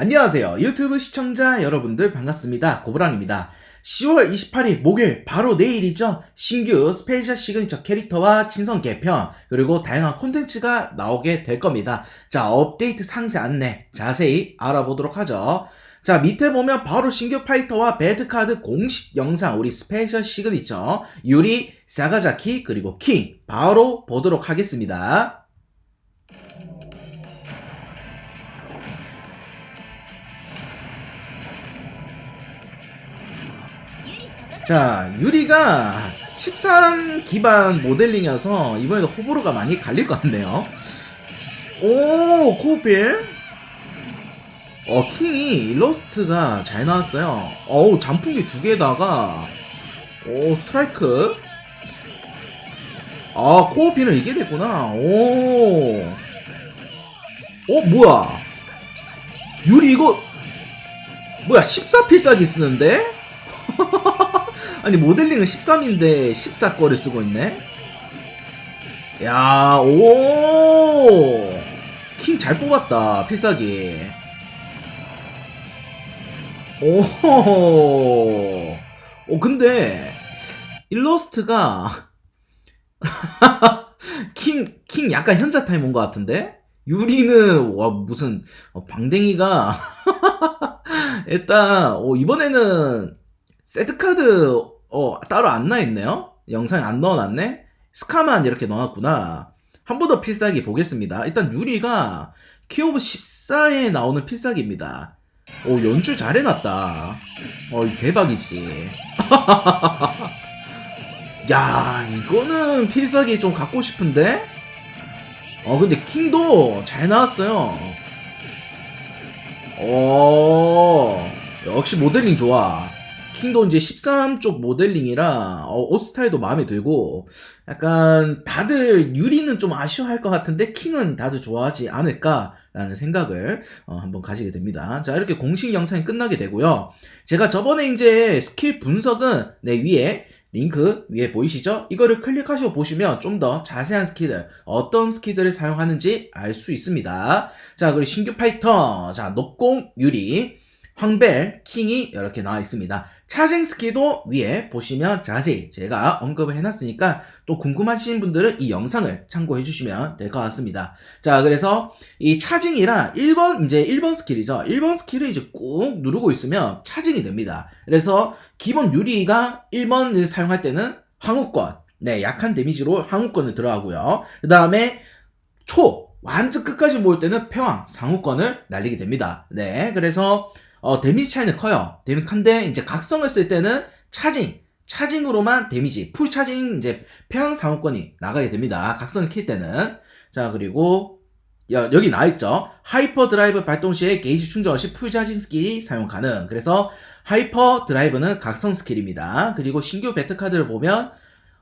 안녕하세요. 유튜브 시청자 여러분들 반갑습니다. 고브랑입니다. 10월 28일 목요일 바로 내일이죠. 신규 스페셜 시그니처 캐릭터와 친선 개편 그리고 다양한 콘텐츠가 나오게 될 겁니다. 자 업데이트 상세 안내 자세히 알아보도록 하죠. 자 밑에 보면 바로 신규 파이터와 배드카드 공식 영상 우리 스페셜 시그니처 유리, 사가자키 그리고 킹 바로 보도록 하겠습니다. 자, 유리가 13 기반 모델링이어서 이번에도 호불호가 많이 갈릴 것 같네요. 오, 코빌. 어, 킹이 일러스트가 잘 나왔어요. 어우, 잔풍기 두 개에다가, 오, 스트라이크. 아, 코어핀은 이게 됐구나. 오. 어, 뭐야. 유리 이거, 뭐야, 14필살기 쓰는데? 아니 모델링은 13인데 14거를 쓰고 있네. 야, 오! 킹 잘 뽑았다, 필살기. 오, 오, 근데, 일러스트가, 킹, 킹 약간 현자 타임 온 것 같은데? 유리는, 와, 무슨, 어, 방댕이가, 일단, 어, 이번에는, 세트카드 어 따로 안 나있네요? 영상에 안 넣어놨네? 스카만 이렇게 넣어놨구나. 한 번 더 필살기 보겠습니다. 일단 유리가 키오브 14에 나오는 필살기입니다 오 연출 잘 해놨다. 어 대박이지. 야 이거는 필살기 좀 갖고 싶은데? 어 근데 킹도 잘 나왔어요. 어 역시 모델링 좋아 킹도 이제 13쪽 모델링이라 어, 옷 스타일도 마음에 들고 약간 다들 유리는 좀 아쉬워할 것 같은데 킹은 다들 좋아하지 않을까라는 생각을 어, 한번 가지게 됩니다. 자 이렇게 공식 영상이 끝나게 되고요. 제가 저번에 이제 스킬 분석은 내 위에 링크 위에 보이시죠? 이거를 클릭하시고 보시면 좀 더 자세한 스킬들 어떤 스킬들을 사용하는지 알 수 있습니다. 자 그리고 신규 파이터 자 녹공 유리 황벨, 킹이 이렇게 나와 있습니다. 차징 스키도 위에 보시면 자세히 제가 언급을 해놨으니까 또 궁금하신 분들은 이 영상을 참고해 주시면 될 것 같습니다. 자, 그래서 이 차징이랑 1번, 이제 1번 스킬이죠. 1번 스킬을 이제 꾹 누르고 있으면 차징이 됩니다. 그래서 기본 유리가 1번을 사용할 때는 항우권, 네, 약한 데미지로 항우권을 들어가고요. 그 다음에 초, 완전 끝까지 모을 때는 평왕, 상우권을 날리게 됩니다. 네, 그래서 어, 데미지 차이는 커요. 데미지 큰데 이제 각성을 쓸 때는 차징, 차징으로만 데미지, 풀 차징 이제 평양 상호권이 나가게 됩니다. 각성을 킬 때는. 자, 그리고 여, 여기 나와 있죠. 하이퍼 드라이브 발동 시에 게이지 충전 시 풀 차징 스킬이 사용 가능. 그래서 하이퍼 드라이브는 각성 스킬입니다. 그리고 신규 배트 카드를 보면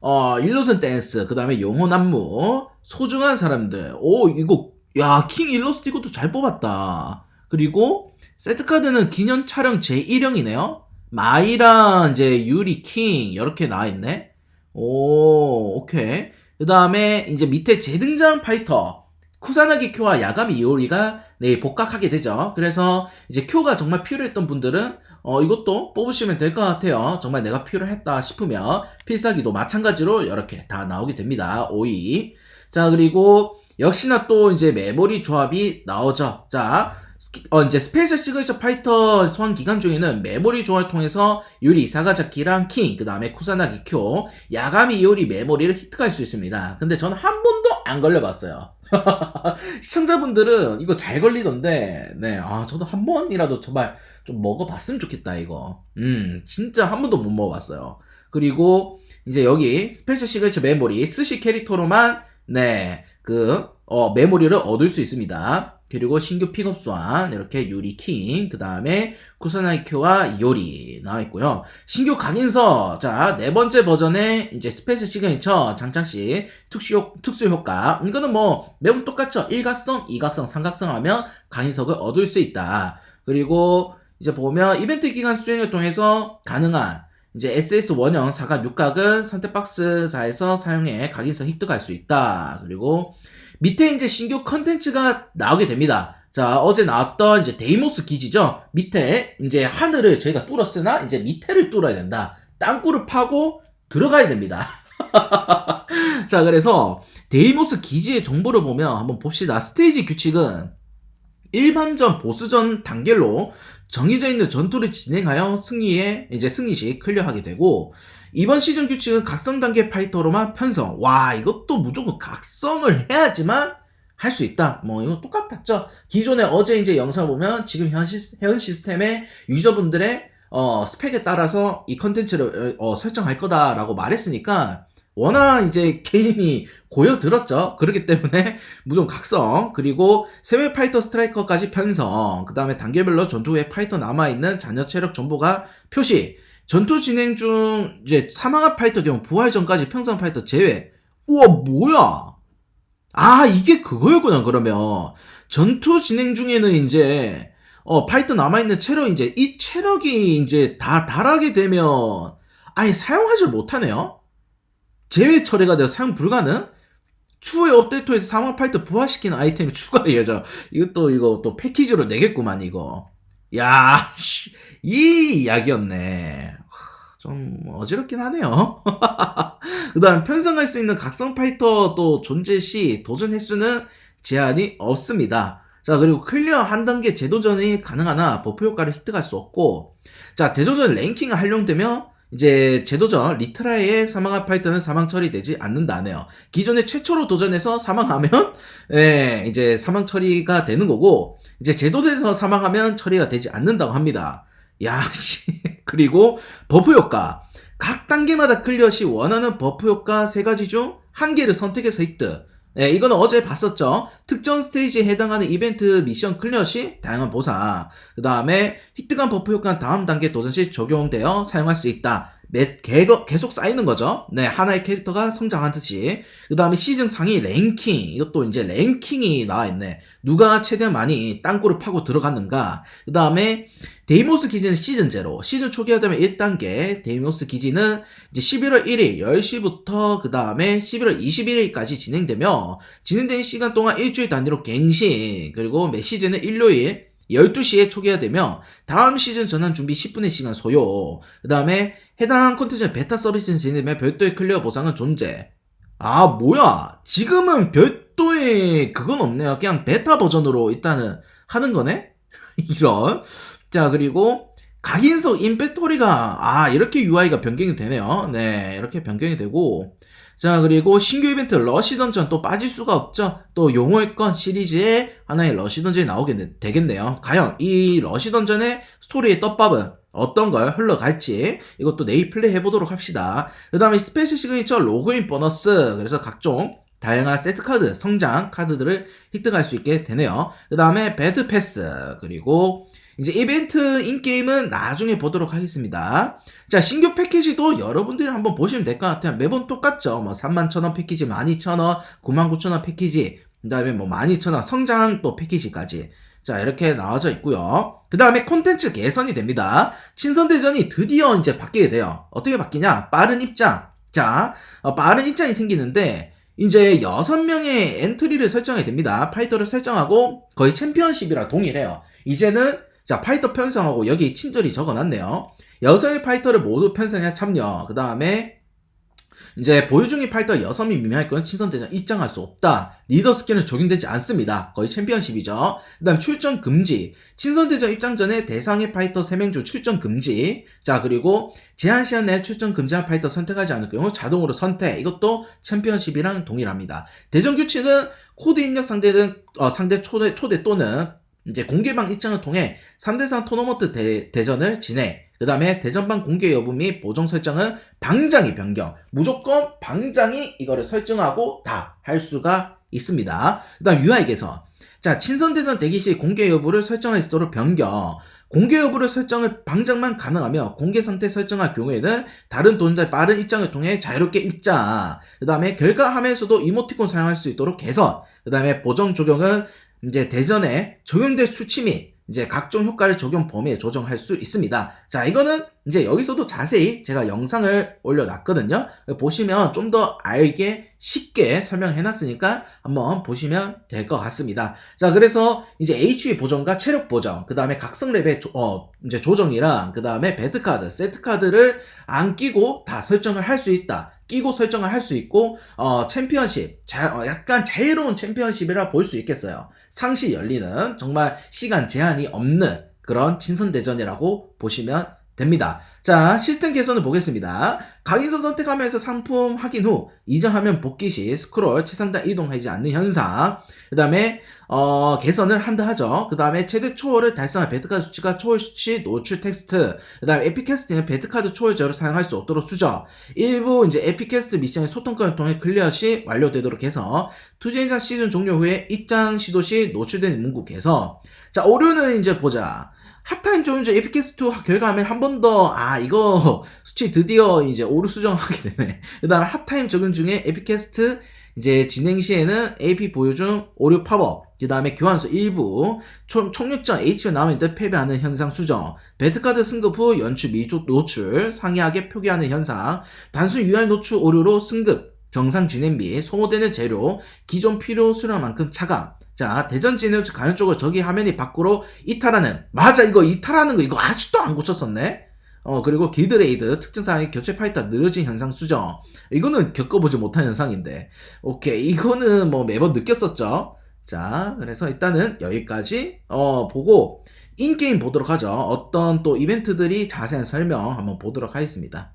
어, 일로슨 댄스, 그 다음에 영혼 안무, 소중한 사람들. 오, 이거, 야, 킹 일러스트 이것도 잘 뽑았다. 그리고 세트카드는 기념 촬영 제1형이네요. 마이랑 이제 유리 킹 이렇게 나와 있네. 오, 오케이. 그 다음에 이제 밑에 재등장 파이터 쿠사나기 쿄와 야가미 이오리가 네, 복각하게 되죠. 그래서 이제 쿄가 정말 필요했던 분들은 어, 이것도 뽑으시면 될 것 같아요. 정말 내가 필요했다 싶으면 필살기도 마찬가지로 이렇게 다 나오게 됩니다. 5위. 자, 그리고 역시나 또 이제 메모리 조합이 나오죠. 자, 어, 이제 스페셜 시그니처 파이터 소환 기간 중에는 메모리 조합을 통해서 유리 사가자키랑 킹, 그 다음에 쿠사나 기 쿄, 야가미 요리 메모리를 히트할 수 있습니다. 근데 저는 한 번도 안 걸려봤어요. 시청자분들은 이거 잘 걸리던데, 네, 아, 저도 한 번이라도 정말 좀 먹어봤으면 좋겠다, 이거. 음, 진짜 한 번도 못 먹어봤어요. 그리고 이제 여기 스페셜 시그니처 메모리, 스시 캐릭터로만, 네, 그, 어, 메모리를 얻을 수 있습니다. 그리고 신규 픽업 수완 이렇게 유리 킹, 그 다음에 쿠사나이큐와 요리 나와 있고요. 신규 각인서 자네 번째 버전의 이제 스페셜 시그니처 장착시 특수 효, 특수 효과 이거는 뭐 매우 똑같죠. 일각성, 이각성, 삼각성 하면 각인석을 얻을 수 있다. 그리고 이제 보면 이벤트 기간 수행을 통해서 가능한 이제 SS 원형 사각 육각은 선택 박스사에서 사용해 각인서 획득할 수 있다. 그리고 밑에 이제 신규 컨텐츠가 나오게 됩니다. 자, 어제 나왔던 이제 데이모스 기지죠. 밑에 이제 하늘을 저희가 뚫었으나 이제 밑에를 뚫어야 된다. 땅굴을 파고 들어가야 됩니다. 자, 그래서 데이모스 기지의 정보를 보면 한번 봅시다. 스테이지 규칙은 일반전, 보스전 단계로 정해져 있는 전투를 진행하여 승리에 이제 승리 시 클리어하게 되고 이번 시즌 규칙은 각성 단계 파이터로만 편성. 와, 이것도 무조건 각성을 해야지만 할 수 있다. 뭐 이거 똑같았죠. 기존에 어제 이제 영상 보면 지금 현, 시, 현 시스템의 유저분들의 어, 스펙에 따라서 이 컨텐츠를 어, 설정할 거다라고 말했으니까 워낙 이제 게임이 고여들었죠. 그렇기 때문에 무조건 각성 그리고 세외 파이터 스트라이커까지 편성 그 다음에 단계별로 전투 후에 파이터 남아있는 잔여 체력 정보가 표시 전투 진행 중 이제 사망한 파이터 경우 부활 전까지 평상 파이터 제외 우와 뭐야 아 이게 그거였구나 그러면 전투 진행 중에는 이제 어 파이터 남아 있는 체력 이제 이 체력이 이제 다 달하게 되면 아예 사용하지 못하네요 제외 처리가 돼서 사용 불가능? 추후에 업데이트에서 사망 파이터 부활시키는 아이템이 추가 예정. 이것도 이거 또 패키지로 내겠구만 이거. 야, 씨, 이 이야기였네. 하, 좀 어지럽긴 하네요. 그 다음 편성할 수 있는 각성 파이터 또 존재 시 도전 횟수는 제한이 없습니다. 자, 그리고 클리어 한 단계 재도전이 가능하나 버프 효과를 획득할 수 없고, 자, 대도전 랭킹이 활용되며 이제 제도전 리트라이의 사망한 파이터는 사망 처리되지 않는다네요. 기존에 최초로 도전해서 사망하면 예, 이제 사망 처리가 되는 거고 이제 제도에서 사망하면 처리가 되지 않는다고 합니다. 야, 씨. 그리고 버프 효과. 각 단계마다 클리어 시 원하는 버프 효과 세 가지 중 한 개를 선택해서 획득. 네, 이거는 어제 봤었죠. 특정 스테이지에 해당하는 이벤트 미션 클리어 시 다양한 보상. 그 다음에 획득한 버프 효과는 다음 단계 도전 시 적용되어 사용할 수 있다. 매, 개- 계속 쌓이는 거죠. 네, 하나의 캐릭터가 성장하듯이. 그 다음에 시즌 상위 랭킹. 이것도 이제 랭킹이 나와 있네. 누가 최대한 많이 땅굴을 파고 들어갔는가. 그 다음에 데이모스 기지는 시즌 제로. 시즌 초기화 되면 1단계. 데이모스 기지는 이제 11월 1일 10시부터 그 다음에 11월 21일까지 진행되며 진행되는 시간 동안 일주일 단위로 갱신. 그리고 매 시즌은 일요일 12시에 초기화되며 다음 시즌 전환 준비 10분의 시간 소요. 그 다음에 해당 콘텐츠는 베타 서비스는 진행되며 별도의 클리어 보상은 존재. 아, 뭐야. 지금은 별도의 그건 없네요. 그냥 베타 버전으로 일단은 하는 거네? 이런. 자, 그리고 각인석 인벤토리가, 아, 이렇게 UI가 변경이 되네요. 네, 이렇게 변경이 되고. 자, 그리고 신규 이벤트 러시 던전 또 빠질 수가 없죠. 또 용어의 건 시리즈에 하나의 러시 던전이 나오게 되- 되겠네요. 과연 이 러시 던전의 스토리의 떡밥은 어떤 걸 흘러갈지 이것도 내일 플레이 해보도록 합시다. 그 다음에 스페셜 시그니처 로그인 보너스 그래서 각종 다양한 세트 카드, 성장 카드들을 획득할 수 있게 되네요. 그 다음에 배드 패스 그리고 이제 이벤트 인게임은 나중에 보도록 하겠습니다. 자, 신규 패키지도 여러분들이 한번 보시면 될 것 같아요. 매번 똑같죠. 뭐, 31,000원 패키지, 12,000원, 99,000원 패키지, 그 다음에 뭐, 12,000원 성장 또 패키지까지. 자, 이렇게 나와져 있고요. 그 다음에 콘텐츠 개선이 됩니다. 친선대전이 드디어 이제 바뀌게 돼요. 어떻게 바뀌냐? 빠른 입장. 자, 어, 빠른 입장이 생기는데, 이제 6명의 엔트리를 설정해야 됩니다. 파이터를 설정하고 거의 챔피언십이랑 동일해요. 이제는 자, 파이터 편성하고 여기 친절히 적어놨네요. 여성의 파이터를 모두 편성해 참여. 그 다음에 이제 보유 중인 파이터 6명 미미할 건 친선대전 입장할 수 없다. 리더 스킬은 적용되지 않습니다. 거의 챔피언십이죠. 그 다음 출전 금지. 친선대전 입장 전에 대상의 파이터 3명 중 출전 금지. 자, 그리고 제한 시간 내에 출전 금지한 파이터 선택하지 않을 경우 자동으로 선택. 이것도 챔피언십이랑 동일합니다. 대전 규칙은 코드 입력 상대 등, 어, 상대 초대, 초대 또는 이제 공개방 입장을 통해 3대3 토너먼트 대, 대전을 진행. 그 다음에 대전방 공개 여부 및 보정 설정은 방장이 변경. 무조건 방장이 이거를 설정하고 다 할 수가 있습니다. 그 다음 UI 개선. 자, 친선 대전 대기 시 공개 여부를 설정할 수 있도록 변경. 공개 여부를 설정을 방장만 가능하며 공개 상태 설정할 경우에는 다른 돈들 빠른 입장을 통해 자유롭게 입장. 그 다음에 결과함에서도 이모티콘 사용할 수 있도록 개선. 그 다음에 보정 적용은 이제 대전에 적용될 수치 및 이제 각종 효과를 적용 범위에 조정할 수 있습니다. 자, 이거는 이제 여기서도 자세히 제가 영상을 올려놨거든요. 보시면 좀 더 알게 쉽게 설명해 놨으니까 한번 보시면 될 것 같습니다. 자, 그래서 이제 HP 보정과 체력 보정, 그 다음에 각성 랩의 조, 어, 이제 조정이랑 그 다음에 배드 카드, 세트 카드를 안 끼고 다 설정을 할 수 있다. 끼고 설정을 할 수 있고 어, 챔피언십 자, 어, 약간 자유로운 챔피언십이라 볼 수 있겠어요. 상시 열리는 정말 시간 제한이 없는 그런 친선대전이라고 보시면 됩니다. 자, 시스템 개선을 보겠습니다. 각인선 선택하면서 상품 확인 후 이전하면 복귀 시 스크롤 최상단 이동하지 않는 현상. 그 다음에 어, 개선을 한다 하죠. 그 다음에 최대 초월을 달성한 배트카드 수치가 초월 수치 노출 텍스트. 그 다음에 에피캐스트는 배트카드 초월 제어를 사용할 수 없도록 수정. 일부 이제 에피캐스트 미션의 소통권을 통해 클리어 시 완료되도록 해서 투제인상 시즌 종료 후에 입장 시도 시 노출된 문구 개선. 자, 오류는 이제 보자. 핫타임 조인즈 에피캐스트 결과하면 한 번 더, 아, 이거 수치 드디어 이제 오류 수정하게 되네. 그 다음에 핫타임 적용 중에 에피캐스트 이제 진행 시에는 AP 보유 중 오류 팝업, 그 다음에 교환수 일부, 총, 총력전 H가 남은 듯 패배하는 현상 수정, 배트카드 승급 후 연출 미조 노출, 상이하게 표기하는 현상, 단순 UR 노출 오류로 승급, 정상 진행비, 소모되는 재료, 기존 필요 수량만큼 차감. 자, 대전 진행 후 가는 쪽을 저기 화면이 밖으로 이탈하는. 맞아, 이거 이탈하는 거 이거 아직도 안 고쳤었네? 어, 그리고 길드레이드 특징사항의 교체 파이터 늘어진 현상 수정. 이거는 겪어보지 못한 현상인데. 오케이. 이거는 뭐 매번 느꼈었죠. 자, 그래서 일단은 여기까지, 어, 보고, 인게임 보도록 하죠. 어떤 또 이벤트들이 자세한 설명 한번 보도록 하겠습니다.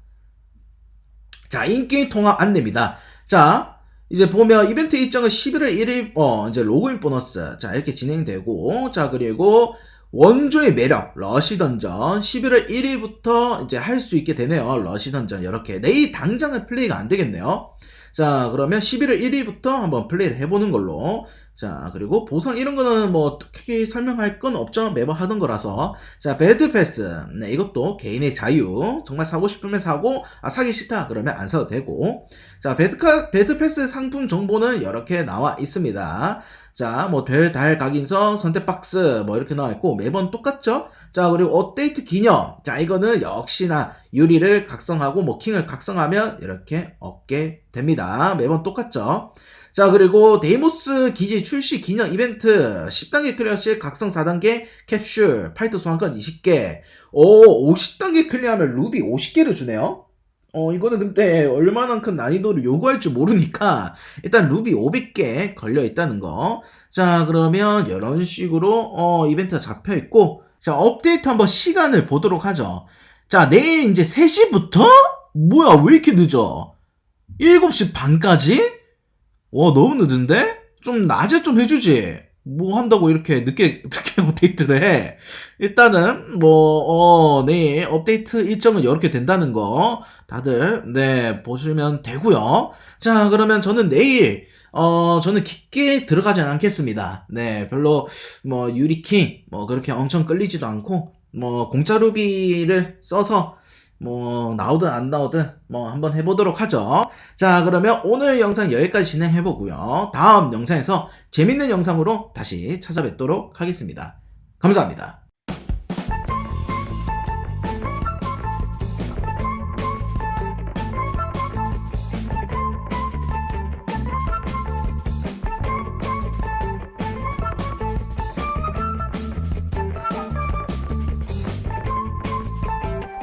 자, 인게임 통합 안내입니다. 자, 이제 보면 이벤트 일정은 11월 1일, 어, 이제 로그인 보너스. 자, 이렇게 진행되고, 자, 그리고 원조의 매력, 러시 던전. 11월 1일부터 이제 할 수 있게 되네요. 러시 던전. 이렇게. 내일 당장은 플레이가 안 되겠네요. 자, 그러면 11월 1일부터 한번 플레이를 해보는 걸로. 자, 그리고 보상 이런 거는 뭐 특히 설명할 건 없죠. 매번 하던 거라서. 자, 배드 패스. 네, 이것도 개인의 자유. 정말 사고 싶으면 사고, 아, 사기 싫다. 그러면 안 사도 되고. 자, 배드카, 배드 패스 상품 정보는 이렇게 나와 있습니다. 자, 뭐, 별, 달, 각인서, 선택 박스, 뭐, 이렇게 나와 있고, 매번 똑같죠? 자, 그리고 업데이트 기념. 자, 이거는 역시나 유리를 각성하고, 뭐, 킹을 각성하면 이렇게 얻게 됩니다. 매번 똑같죠? 자, 그리고 데이모스 기지 출시 기념 이벤트 10단계 클리어 시 각성 4단계 캡슐 파이터 소환권 20개. 오, 50단계 클리어하면 루비 50개를 주네요. 어, 이거는 근데 얼마나 큰 난이도를 요구할 줄 모르니까 일단 루비 500개 걸려 있다는 거. 자, 그러면 이런 식으로 어, 이벤트가 잡혀 있고 자, 업데이트 한번 시간을 보도록 하죠. 자, 내일 이제 3시부터? 뭐야, 왜 이렇게 늦어? 7시 반까지? 와, 너무 늦은데? 좀 낮에 좀 해주지. 뭐 한다고 이렇게 늦게, 늦게 업데이트를 해. 일단은, 뭐, 어, 내일 업데이트 일정은 이렇게 된다는 거, 다들, 네, 보시면 되고요 자, 그러면 저는 내일, 어, 저는 깊게 들어가지 않겠습니다. 네, 별로, 뭐, 유리킹, 뭐, 그렇게 엄청 끌리지도 않고, 뭐, 공짜 루비를 써서, 뭐 나오든 안 나오든 뭐 한번 해보도록 하죠. 자 그러면 오늘 영상 여기까지 진행해보고요. 다음 영상에서 재밌는 영상으로 다시 찾아뵙도록 하겠습니다. 감사합니다.